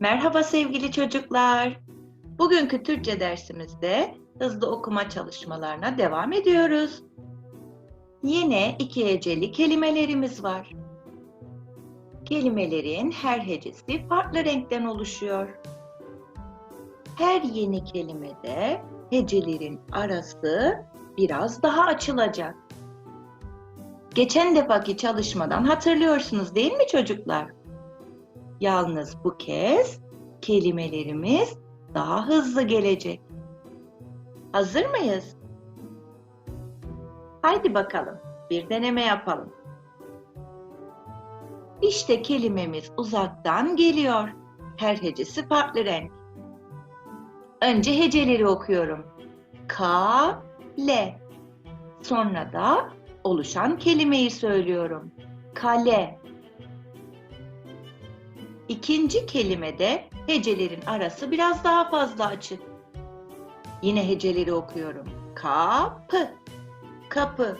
Merhaba sevgili çocuklar. Bugünkü Türkçe dersimizde hızlı okuma çalışmalarına devam ediyoruz. Yine iki heceli kelimelerimiz var. Kelimelerin her hecesi farklı renkten oluşuyor. Her yeni kelimede hecelerin arası biraz daha açılacak. Geçen defaki çalışmadan hatırlıyorsunuz değil mi çocuklar? Yalnız bu kez kelimelerimiz daha hızlı gelecek. Hazır mıyız? Haydi bakalım bir deneme yapalım. İşte kelimemiz uzaktan geliyor. Her hecesi farklı renk. Önce heceleri okuyorum. Ka, le. Sonra da oluşan kelimeyi söylüyorum. Kale. İkinci kelimede hecelerin arası biraz daha fazla açık. Yine heceleri okuyorum. Kapı, kapı.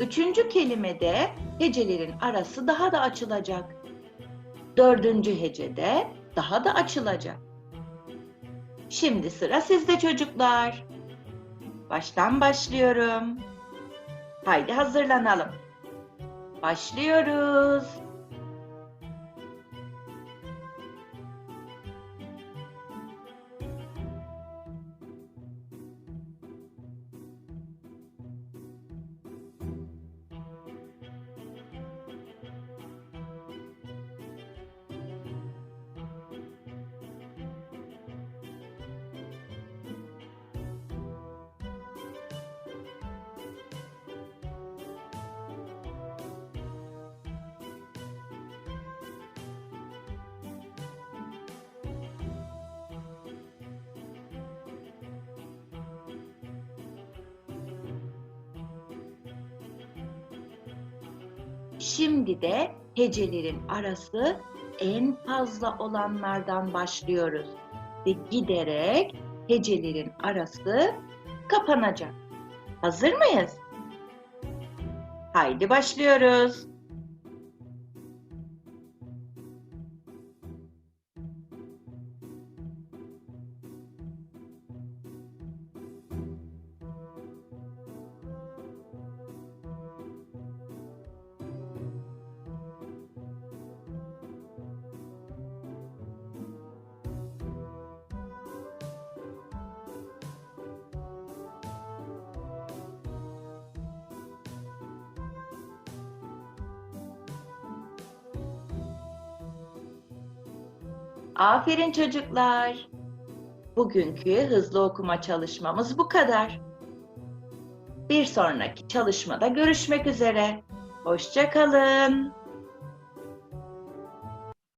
Üçüncü kelimede hecelerin arası daha da açılacak. Dördüncü hecede daha da açılacak. Şimdi sıra sizde çocuklar. Baştan başlıyorum. Haydi hazırlanalım. Başlıyoruz. Şimdi de hecelerin arası en fazla olanlardan başlıyoruz ve giderek hecelerin arası kapanacak. Hazır mıyız? Haydi başlıyoruz. Aferin çocuklar. Bugünkü hızlı okuma çalışmamız bu kadar. Bir sonraki çalışmada görüşmek üzere. Hoşça kalın.